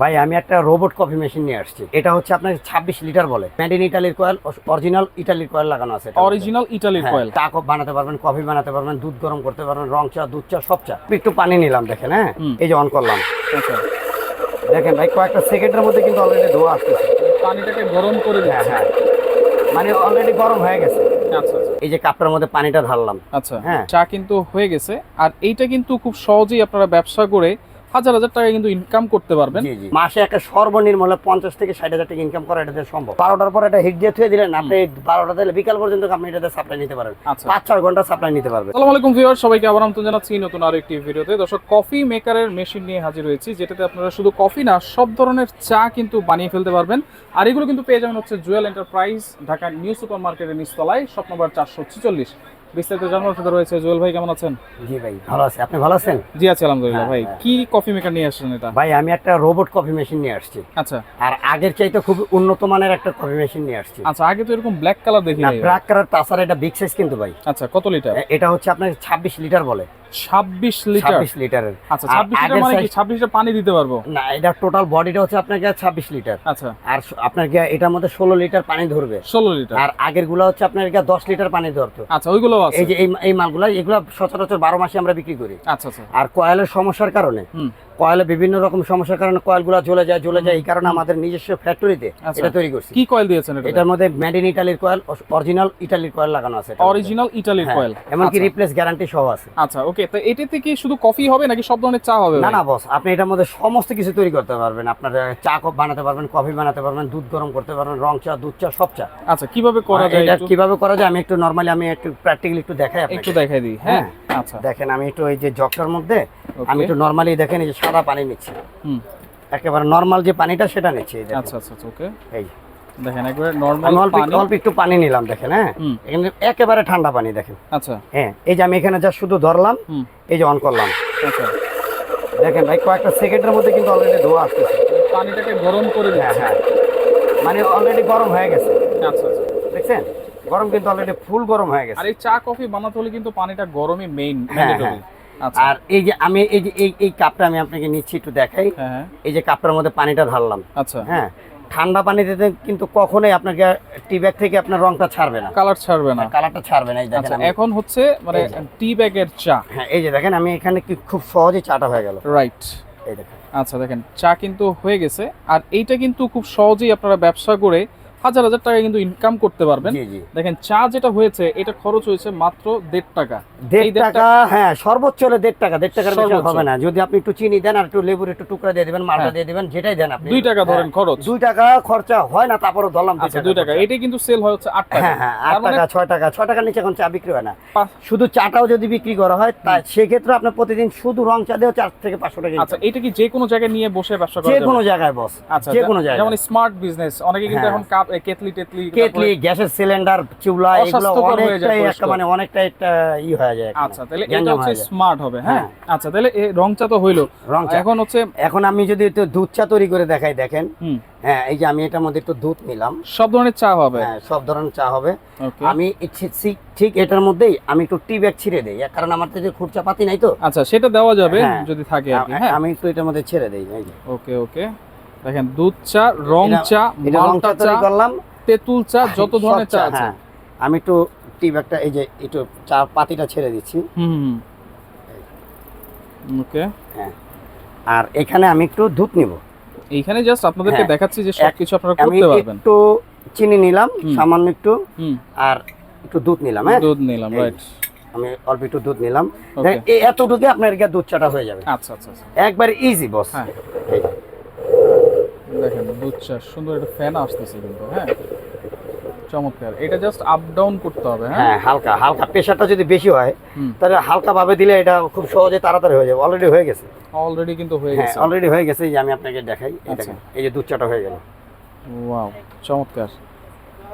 ভাই আমি একটা রোবট কফি মেশিন নিয়ে আসছি। এটা হচ্ছে আপনার ছাব্বিশ লিটার বলে। মেড ইন ইটালির কয়েল অরিজিনাল ইটালির কয়েল লাগানো আছে অরিজিনাল ইটালির কয়েল চা কপ বানাতে পারবেন কফি বানাতে পারবেন দুধ গরম করতে পারবেন রং চা দুধ চা সব চা। একটু পানি নিলাম দেখেন হ্যাঁ? এই যে অন করলাম। আচ্ছা। দেখেন ভাই কয়েকটা সেকেন্ডের মধ্যে কিন্তু অলরেডি ধোয়া আসতেছে। পানিটাকে গরম করে হ্যাঁ হ্যাঁ। মানে অলরেডি গরম হয়ে গেছে। আচ্ছা আচ্ছা। এই যে কাপটার মধ্যে পানিটা ঢাললাম। আচ্ছা। হ্যাঁ। চা কিন্তু হয়ে গেছে। আর এইটা কিন্তু খুব সহজেই আপনারা ব্যবসা করে হাজার হাজার টাকা কিন্তু ইনকাম করতে পারবেন। মাসে একটা সর্বনিম্ন হলে পঞ্চাশ থেকে ষাট হাজার টাকা ইনকাম করা এটা সম্ভব। বারোটার পর এটা হিট দিয়ে থুয়ে দিলেন আপনি বারোটা দিলে বিকাল পর্যন্ত আপনি এটাতে সাপ্লাই নিতে পারেন আচ্ছা। পাঁচ ছয় ঘণ্টা সাপ্লাই নিতে পারবেন। আসসালামু আলাইকুম ভিউয়ার সবাইকে আবার আমন্ত্রণ জানাচ্ছি নতুন আরও একটি ভিডিওতে। দর্শক কফি মেকারের মেশিন নিয়ে হাজির হয়েছি যেটাতে আপনারা শুধু কফি না সব ধরনের চা কিন্তু বানিয়ে ফেলতে পারবেন। আর এগুলো কিন্তু পেয়ে যাবেন হচ্ছে Jewel enterprise Dhaka new super মার্কেটের নিচতলায় শপ নম্বর চারশো ছেচল্লিশ। বিস্তারিত জানার সাথে রয়েছে। জুয়েল ভাই কেমন আছেন? জি ভাই ভালো আছে। আপনি ভালো আছেন? জি আছি আলহামদুলিল্লাহ হ্যাঁ, ভাই। হ্যাঁ। কি কফি মেকার নিয়ে আসছেন এটা? ভাই আমি একটা রোবট কফি মেশিন নিয়ে আসছি। আচ্ছা। আর আগের চাইতে খুব উন্নত মানের একটা কফি মেশিন নিয়ে আসছি। আচ্ছা আগে তো এরকম ব্ল্যাক কালার দেখি না ব্ল্যাক কালার তাছাড়া এটা বিগ সাইজ কিন্তু ভাই। আচ্ছা কত লিটার এটা হচ্ছে আপনার ছাব্বিশ লিটার বলে। ছাব্বিশ লিটার। ছাব্বিশ লিটারের। আচ্ছা আর ছাব্বিশ লিটার মানে কি size- ছাব্বিশ লিটার পানি দিতে পারব? না এটা টোটাল বডিটা হচ্ছে আপনার ছাব্বিশ লিটার। আচ্ছা। আর আপনার গিয়ে এটার মধ্যে ষোলো লিটার পানি ধরবে? ষোলো লিটার। আর আগেরগুলা হচ্ছে আপনার গিয়ে দশ লিটার পানি ধরতো। আচ্ছা ওইগুলো আছে। এই যে এই মালগুলা এগুলো সচরাচর বারো মাসে আমরা বিক্রি করি। আচ্ছা আচ্ছা। আর কয়েলের সমস্যার কারণে কয়েলে বিভিন্ন রকম সমস্যার কারণে কয়েলগুলো জ্বলে যায় জ্বলে যায়। এই কারণে আমাদের নিজস্ব ফ্যাক্টরিতে আচ্ছা। এটা তৈরি করছি। কি কয়েল দিয়েছেন এটা? এটার মধ্যে মেড ইন ইটালির কয়েল অরিজিনাল ইটালির কয়েল লাগানো আছে অরিজিনাল ইটালির হ্যাঁ, কয়েল। এমনকি আচ্ছা। রিপ্লেস গ্যারান্টি সহ আছে। আচ্ছা ওকে তো এটাতে কি শুধু কফি হবে নাকি সব ধরনের চা হবে না না বস আপনি এটার মধ্যে সমস্ত কিছু তৈরি করতে পারবেন। আপনার চা কপ বানাতে পারবেন কফি বানাতে পারবেন দুধ গরম করতে পারবেন রং চা দুধ চা সব চা। আচ্ছা কীভাবে করা যায় এটা কীভাবে করা যায় আমি একটু নরমালি আমি একটু প্র্যাকটিক্যালি একটু দেখাই আপনাকে। একটু দেখাই দিই হ্যাঁ। আচ্ছা দেখেন আমি একটু এই যে জগটার মধ্যে আমি একটু নরমালি দেখেন এই যে সাদা পানি নিচ্ছি। হুম। একেবারে নরমাল যে পানিটা সেটা নিচ্ছি এই আচ্ছা আচ্ছা আচ্ছা ওকে। এই। দেখেন একবারে নরমাল পানি। অল্প একটু পানি নিলাম দেখেন হ্যাঁ? এখানে একেবারে ঠান্ডা পানি দেখেন। আচ্ছা। হ্যাঁ এই যে আমি এখানে যা শুধু ধরলাম এই যে অন করলাম। আচ্ছা। দেখেন ভাই কয়েকটা সেকেন্ডের মধ্যে কিন্তু অলরেডি ধোয়া আসতেছে। পানিটাকে গরম করে হ্যাঁ দিচ্ছে। হ্যাঁ। মানে অলরেডি গরম হয়ে গেছে। আচ্ছা আচ্ছা। দেখছেন? গরম কিন্তু অলরেডি ফুল গরম হয়ে গেছে। আর এই চা কফি বানাতে হলে কিন্তু পানিটা গরমই মেইন হ্যাঁ, ম্যান্ডেটরি আচ্ছা। আর এই যে আমি এই যে এই এই কাপটা আমি আপনাকে নিচ্ছি একটু দেখাই। হ্যাঁ হ্যাঁ। এই যে কাপটার মধ্যে পানিটা ঢাললাম। আচ্ছা। হ্যাঁ ঠান্ডা পানি দিতে কিন্তু কখনোই আপনাকে টি ব্যাগ থেকে আপনার রংটা ছাড়বে না। কালার ছাড়বে না। কালারটা ছাড়বে না এই দেখেন আচ্ছা এখন হচ্ছে মানে টি ব্যাগের চা। হ্যাঁ এই যে দেখেন আমি এখানে কি খুব সহজেই চাটা হয়ে গেল। রাইট এই দেখেন। আচ্ছা দেখেন চা কিন্তু হয়ে গেছে। আর এইটা কিন্তু খুব সহজেই আপনারা ব্যবসা করে হাজার হাজার টাকা কিন্তু ইনকাম করতে পারবেন। দেখেন চা যেটা হয়েছে এটা খরচ হয়েছে মাত্র দেড় টাকা। দেড় টাকা হ্যাঁ সর্বোচ্চ হলে দেড় টাকা দেড় টাকার বেশি হবে না। যদি আপনি একটু চিনি দেন আর একটু লেবুর একটু টুকরা দিয়ে দিবেন মালটা হ্যাঁ। দিয়ে দিবেন যেটাই দেন আপনি। দুই টাকা ধরেন হ্যাঁ, খরচ। দুই টাকা খরচা হয় না তারপরও ধরলাম আচ্ছা দুই টাকা। এটাই কিন্তু সেল হয় হচ্ছে আট টাকা। হ্যাঁ হ্যাঁ আট মানে টাকা ছয় টাকা ছয় টাকার নিচে এখন চা বিক্রি হয় না। শুধু চাটাও যদি বিক্রি করা হয় তা সেক্ষেত্রে আপনার প্রতিদিন শুধু রং চা দিয়েও চার থেকে পাঁচশো টাকা আচ্ছা এটা কি যে কোনো জায়গায় নিয়ে বসে ব্যবসা করা যে কোনো জায়গায় বস আচ্ছা যে কোনো জায়গায়। যেমন স্মার্ট বিজনেস অনেকে কিন্তু হ্যাঁ। এখন কাপ কেতলি টেতলি কেটলি গ্যাসের সিলিন্ডার চুলা এগুলো হয়ে অনেকটাই একটা মানে অনেকটা একটা ই হয়ে যায় আচ্ছা তাহলে এটা হচ্ছে স্মার্ট হবে হ্যাঁ? হ্যাঁ। আচ্ছা তাহলে এই রং চা তো হইল। রং চা। এখন হচ্ছে এখন আমি যদি একটু দুধ চা তৈরি করে দেখাই দেখেন। হ্যাঁ এই যে আমি এটার মধ্যে একটু দুধ নিলাম। সব ধরনের চা হবে? হ্যাঁ সব ধরনের চা হবে। আমি ঠিক- এটার মধ্যেই আমি একটু টি ব্যাগ ছিঁড়ে দিই কারণ আমার তো যে খুরচা পাতি নাই তো। আচ্ছা সেটা দেওয়া যাবে হ্যাঁ। যদি থাকে হ্যাঁ। আমি একটু এটার মধ্যে ছেড়ে দিই। ওকে ওকে দেখেন দুধ চা রং চা মাল্টা চা করলাম। তেঁতুল চা যত ধরনের চা আছে। হ্যাঁ। আমি একটু টি ব্যাগটা এই যে একটু চা পাতিটা ছেড়ে দিচ্ছি। হুম ওকে হ্যাঁ। আর এখানে আমি একটু দুধ নিব। এইখানে জাস্ট আপনাদেরকে হ্যাঁ। দেখাচ্ছি যে সবকিছু আপনারা করতে পারবেন। একটু চিনি নিলাম সামান্য একটু আর একটু দুধ নিলাম হ্যাঁ? দুধ নিলাম রাইট আমি অল্প একটু দুধ নিলাম। এতটুকু আপনার গিয়ে দুধ চাটা হয়ে যাবে। আচ্ছা আচ্ছা আচ্ছা। একবার ইজি বস চা সুন্দর একটা ফ্যান আসতেছে কিন্তু হ্যাঁ? চমৎকার। এটা জাস্ট আপ ডাউন করতে হবে হ্যাঁ? হ্যাঁ হালকা হালকা। প্রেশারটা যদি বেশি হয় তাহলে হালকা ভাবে দিলে এটা খুব সহজে তাড়াতাড়ি হয়ে যাবে। অলরেডি হয়ে গেছে। অলরেডি কিন্তু হয়ে হ্যাঁ গেছে। অলরেডি হয়ে গেছে। এই যে আমি আপনাকে দেখাই এই আচ্ছা। এই যে দুধ চাটা হয়ে গেল। ওয়াও চমৎকার।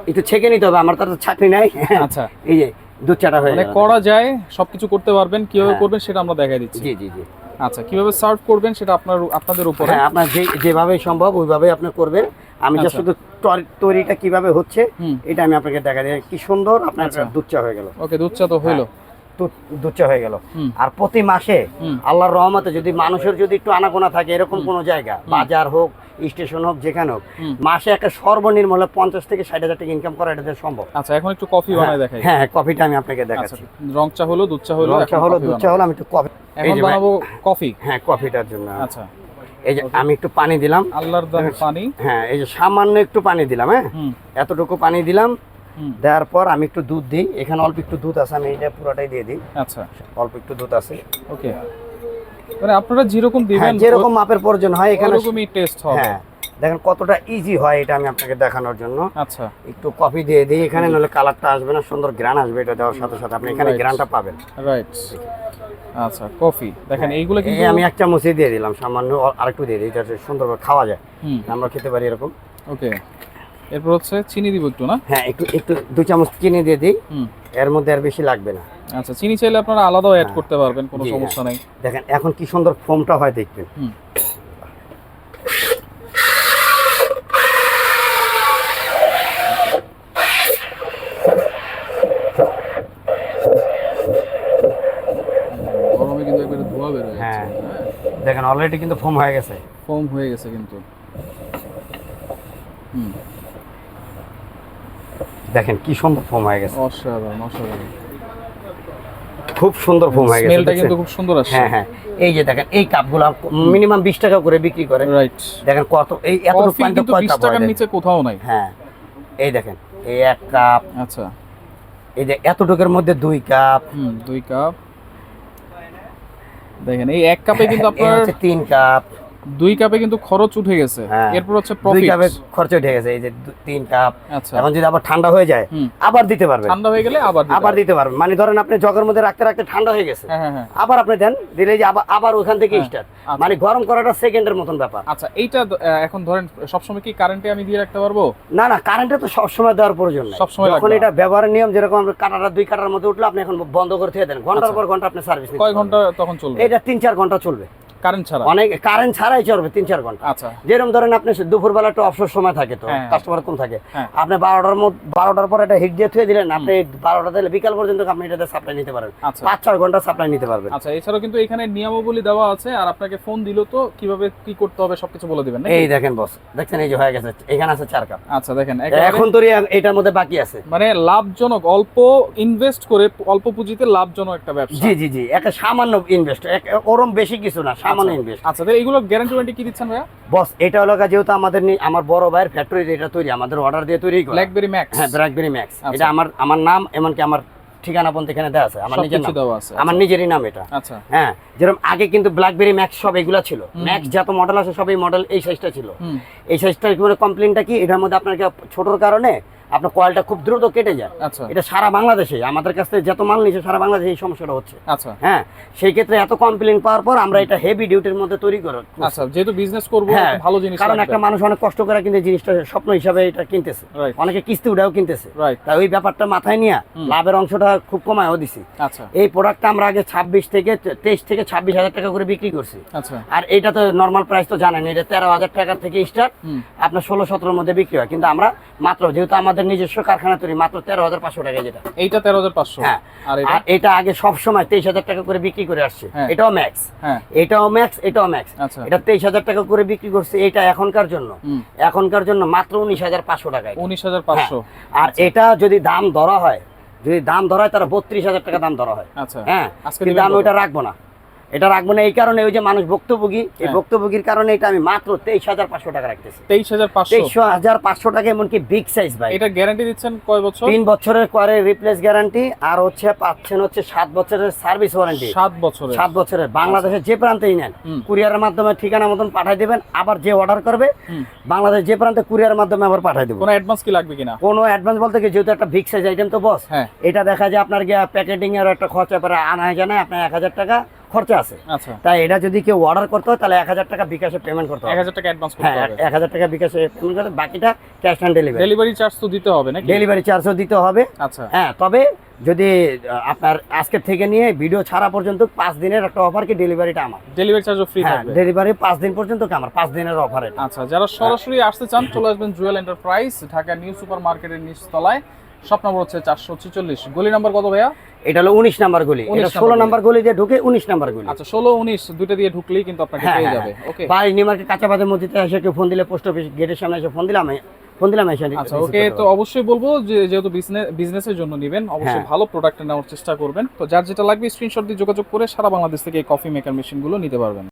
একটু ছেঁকে নিতে হবে আমার তো আর ছাকনি নাই। আচ্ছা। এই যে দুধ চাটা হয়ে মানে গেল। করা যায় সবকিছু করতে পারবেন কীভাবে হ্যাঁ। করবেন সেটা আমরা দেখাই দিচ্ছি। জি জি জি। আচ্ছা কীভাবে সার্ভ করবেন সেটা আপনার আপনাদের উপরে? হ্যাঁ আপনার যে যেভাবে সম্ভব ওইভাবে আপনি করবেন। আমি যা আচ্ছা। শুধু তর- তৈরিটা কীভাবে হচ্ছে এটা আমি আপনাকে দেখা দিই। কি সুন্দর আপনার আচ্ছা। দুধ চা হয়ে গেল। ওকে দুধ চা তো হইল দু- দুচ্চা হয়ে গেল। আর প্রতি মাসে আল্লাহর রহমতে যদি মানুষের যদি একটু আনাগোনা থাকে এরকম কোনো জায়গা বাজার হোক স্টেশন হোক যেখানে হোক মাসে একটা সর্বনিম্ন হলে পঞ্চাশ থেকে ষাট হাজার টাকা ইনকাম করা এটা সম্ভব। আচ্ছা এখন একটু কফি বানায় দেখাই। হ্যাঁ হ্যাঁ, কফিটা আমি আপনাকে আচ্ছা দেখাচ্ছি। রং চা হলো দুধ চা হলো রং চা হলো দুধ চা হলো আমি একটু কফি এখন বানাবো কফি হ্যাঁ কফিটার জন্য। আচ্ছা। এই যে আমি একটু পানি দিলাম। আল্লাহর দাম পানি। হ্যাঁ এই যে সামান্য একটু পানি দিলাম হ্যাঁ? এতটুকু পানি দিলাম দেওয়ার পর আমি একটু দুধ দিই। এখানে অল্প একটু দুধ আছে আমি এটা পুরোটাই দিয়ে দিই। আচ্ছা। অল্প একটু দুধ আছে। ওকে। মানে আপনারা যেরকম হ্যাঁ দিবেন যেরকম মাপের প্রয়োজন হয় এখানে ওরকমই টেস্ট হবে। হ্যাঁ দেখেন কতটা ইজি হয় এটা আমি আপনাকে দেখানোর জন্য। আচ্ছা। একটু কফি দিয়ে দিই এখানে নলে কালারটা আসবে না সুন্দর গ্রান আসবে এটা দেওয়ার সাথে সাথে। আপনি এখানে. গ্রানটা পাবেন। রাইট আচ্ছা কফি দেখেন এইগুলো কিন্তু আমি এক চামচই দিয়ে দিলাম সামান্য আর- আরেকটু দিয়ে দিই যাতে সুন্দরভাবে খাওয়া যায়। আমরা খেতে পারি এরকম। ওকে এরপর হচ্ছে চিনি দিব একটু না? হ্যাঁ একটু একটু দু চামচ চিনি দিয়ে দিই। হুম। এর মধ্যে আর বেশি লাগবে না। আচ্ছা চিনি চাইলে আপনারা আলাদাও অ্যাড হ্যাঁ। করতে পারবেন কোনো সমস্যা নেই। দেখেন এখন কি সুন্দর ফোমটা হয় দেখবেন। গরমে কিন্তু একবারে ধোয়া বের হয়ে হ্যাঁ। দেখেন অলরেডি কিন্তু ফোম হয়ে গেছে। ফোম হয়ে গেছে কিন্তু। হুম। দেখেন কি সুন্দর ফোম হয়ে গেছে। অসাধারণ অসাধারণ। খুব সুন্দর ফোম হয়ে গেছে স্মেলটা কিন্তু খুব সুন্দর আসছে। হ্যাঁ হ্যাঁ। এই যে দেখেন এই কাপগুলো মিনিমাম বিশ টাকা করে বিক্রি করে। রাইট দেখেন কত এই এত কফি কিন্তু 20 টাকার নিচে কোথাও নাই। হ্যাঁ এই দেখেন এই এক কাপ। আচ্ছা। এই যে এতটুকুর মধ্যে দুই কাপ। হুম দুই কাপ। দেখেন এই এক কাপে কিন্তু আপনার তিন কাপ। দুই কাপে কিন্তু খরচ উঠে গেছে। হ্যাঁ। এরপর হচ্ছে প্রফিট দুই কাপে খরচ উঠে গেছে এই যে তিন কাপ আচ্ছা। এখন যদি আবার ঠান্ডা হয়ে যায় আবার দিতে পারবেন। ঠান্ডা হয়ে গেলে আবার আবার দিতে পারবেন। মানে ধরেন আপনি জগের মধ্যে রাখতে রাখতে ঠান্ডা হয়ে গেছে। হ্যাঁ হ্যাঁ আবার আপনি দেন দিলে যে আবার আবার ওখান থেকে স্টার্ট আচ্ছা। মানে গরম করাটা সেকেন্ডের মতন ব্যাপার। আচ্ছা এইটা এখন ধরেন সবসময় কি কারেন্টে আমি দিয়ে রাখতে পারব? না না কারেন্টে তো সবসময় দেওয়ার প্রয়োজন নাই। সবসময় যখন লাগবে। এটা ব্যবহারের নিয়ম যেরকম আমরা কাটাটা দুই কাটার মধ্যে উঠল আপনি এখন বন্ধ করে থেকে দেন। ঘণ্টার আচ্ছা। পর ঘণ্টা আপনি সার্ভিস কয় ঘণ্টা তখন চলবে? এটা তিন চার ঘণ্টা চলবে। কারেন্ট ছাড়া? অনেক কারেন্ট ছাড়াই চলবে তিন চার ঘণ্টা। আচ্ছা। যেরকম ধরেন আপনি দুপুর বেলা একটা অবসর সময় থাকে তো হ্যাঁ। কাস্টমার কম থাকে? হ্যাঁ। আপনি বারোটার মধ্যে বারোটার পর একটা হিট দিয়ে থুয়ে দিলেন আপনি বারোটা দিলে বিকাল পর্যন্ত আপনি এটাতে সাপ্লাই নিতে পারেন আচ্ছা। পাঁচ ছয় ঘণ্টা সাপ্লাই নিতে পারবেন। আচ্ছা এছাড়াও কিন্তু এখানে নিয়মাবলী দেওয়া আছে আর আপনাকে ফোন দিল তো কীভাবে কি করতে হবে সবকিছু বলে দিবেন এই দেখেন বস দেখছেন এই যে হয়ে গেছে এখানে আছে চার কাপ আচ্ছা দেখেন এখন তো এটার মধ্যে বাকি আছে। মানে লাভজনক অল্প ইনভেস্ট করে অল্প পুঁজিতে লাভজনক একটা ব্যবসা। জি জি জি একটা সামান্য ইনভেস্ট ওরম বেশি কিছু না সামান্য আচ্ছা। ইনভেস্ট আচ্ছা তাহলে এইগুলো গ্যারান্টি ওয়ারেন্টি কি দিচ্ছেন ভাইয়া? বস এটা হলো যেহেতু আমাদের আমার বড় ভাইয়ের ফ্যাক্টরি এটা তৈরি আমাদের অর্ডার দিয়ে তৈরি করা। ব্ল্যাকবেরি ম্যাক্স হ্যাঁ ব্ল্যাকবেরি ম্যাক্স আচ্ছা। এটা আমার আমার নাম এমনকি আমার ঠিকানা পর্যন্ত এখানে দেওয়া আছে আমার নিজের আমার নিজেরই নাম এটা। আচ্ছা। হ্যাঁ যেরকম আগে কিন্তু ব্ল্যাকবেরি ম্যাক্স সব এগুলা ছিল। ম্যাক্স যত মডেল আছে সব এই মডেল এই সাইজটা ছিল। এই সাইজটা কমপ্লেনটা কি? এটার মধ্যে আপনার ছোটোর কারণে আপনার কয়েলটা খুব দ্রুত কেটে যায়। আচ্ছা। এটা সারা বাংলাদেশে আমাদের কাছ থেকে যত মাল নিচ্ছে সারা বাংলাদেশে এই সমস্যাটা হচ্ছে। আচ্ছা। হ্যাঁ সেই ক্ষেত্রে এত কমপ্লেন পাওয়ার পর আমরা এটা হেভি ডিউটির মধ্যে তৈরি করো আচ্ছা যেহেতু বিজনেস করব হ্যাঁ, ভালো জিনিস কারণ একটা মানুষ অনেক কষ্ট করে কিন্তু জিনিসটা স্বপ্ন হিসাবে এটা কিনতেছে। অনেকে কিস্তি উঠাও কিনতেছে। তাই ওই ব্যাপারটা মাথায় নিয়ে লাভের অংশটা খুব কমায়ও দিছি। আচ্ছা। এই প্রোডাক্টটা আমরা আগে ছাব্বিশ থেকে তেইশ থেকে ছাব্বিশ হাজার টাকা করে বিক্রি করছি। আর এটা তো নর্মাল প্রাইস তো জানেন এটা তেরো হাজার টাকা থেকে স্টার্ট আপনার ষোলো সতেরোর মধ্যে বিক্রি হয়। কিন্তু আমরা মাত্র যেহেতু আমাদের নিজস্ব কারখানা তৈরি মাত্র তেরো হাজার পাঁচশো টাকা যেটা। এইটা তেরো হাজার পাঁচশো। হ্যাঁ আর এটা? আগে সব সময় তেইশ হাজার টাকা করে বিক্রি করে আসছে। হ্যাঁ। এটাও ম্যাক্স হ্যাঁ। এটাও ম্যাক্স এটাও ম্যাক্স আচ্ছা। এটা তেইশ হাজার টাকা করে বিক্রি করছে এটা এখনকার জন্য। এখনকার জন্য মাত্র উনিশ হাজার পাঁচশো টাকা উনিশ হাজার পাঁচশো। আর এটা যদি দাম ধরা হয় যদি দাম ধরা হয় তারা বত্রিশ হাজার টাকা দাম ধরা হয়। আচ্ছা। হ্যাঁ। আজকে কিন্তু আমি? ওইটা রাখব না। এটা রাখব না এই কারণে ওই যে মানুষ ভুক্তভোগী এই হ্যাঁ। ভুক্তভোগীর কারণে এটা আমি মাত্র তেইশ হাজার পাঁচশো টাকা রাখতেছি। তেইশ হাজার পাঁচশো? তেইশ হাজার পাঁচশো টাকা এমনকি বিগ সাইজ ভাই। এটা গ্যারান্টি দিচ্ছেন কয় বছর? তিন বছরের করে রিপ্লেস গ্যারান্টি আর হচ্ছে পাচ্ছেন হচ্ছে সাত বছরের সার্ভিস ওয়ারেন্টি সাত বছরের। সাত বছরের। বাংলাদেশের যে প্রান্তেই নেন। কুরিয়ারের মাধ্যমে ঠিকানা মতন পাঠিয়ে দেবেন আবার যে অর্ডার করবে বাংলাদেশ যে প্রান্তে কুরিয়ারের মাধ্যমে আবার পাঠাই দেবো। কোনো অ্যাডভান্স কি লাগবে কিনা? কোনো অ্যাডভান্স বলতে কি যেহেতু একটা বিগ সাইজ আইটেম তো বস হ্যাঁ। এটা দেখা যায় আপনার গিয়ে প্যাকেটিং এর একটা খরচা পরে আনা যায় না আপনার এক হাজার টাকা। খরচা আছে। আচ্ছা। তাই এটা যদি কেউ অর্ডার করতে হয় তাহলে এক হাজার টাকা বিকাশে পেমেন্ট করতে এক হবে হাজার টাকা অ্যাডভান্স করতে হ্যাঁ হবে। এক হাজার টাকা বিকাশে পেমেন্ট করতে বাকিটা cash on delivery delivery charge তো দিতে হবে নাকি? ডেলিভারি চার্জও দিতে হবে। আচ্ছা। হ্যাঁ তবে যদি আপনার আজকের থেকে নিয়ে ভিডিও ছাড়া পর্যন্ত পাঁচ দিনের একটা অফার কি ডেলিভারিটা আমার? ডেলিভারি চার্জও ফ্রি থাকবে। ডেলিভারি পাঁচ দিন পর্যন্ত কি আমার? পাঁচ দিনের অফার আচ্ছা যারা সরাসরি আসতে চান চলে আসবেন Jewel enterprise Dhaka new super মার্কেটের নিচতলায়। শপ নম্বর হচ্ছে চারশো ছেচল্লিশ। গলি নাম্বার কত ভাইয়া? এটা হলো উনিশ নাম্বার গলি। 19 এটা নাম্বার ষোলো নাম্বার গলি দিয়ে ঢুকে উনিশ নাম্বার গলি। আচ্ছা ষোলো উনিশ দিয়ে ঢুকলেই কিন্তু আপনাকে হ্যাঁ, পেয়ে হ্যাঁ, যাবে। ওকে বা নিমার্কেট কাঁচা বাজার মধ্যে এসে কেউ ফোন দিলে পোস্ট অফিস গেটের সামনে এসে ফোন দিলাম ফোন দিলাম এসে আচ্ছা ওকে তো অবশ্যই বলব যে যেহেতু বিজনেস বিজনেসের জন্য নেবেন অবশ্যই হ্যাঁ। ভালো প্রোডাক্ট নেওয়ার চেষ্টা করবেন। তো যার যেটা লাগবে স্ক্রিনশট দিয়ে যোগাযোগ করে সারা বাংলাদেশ থেকে এই কফি মেকার মেশিনগুলো নিতে পারবেন।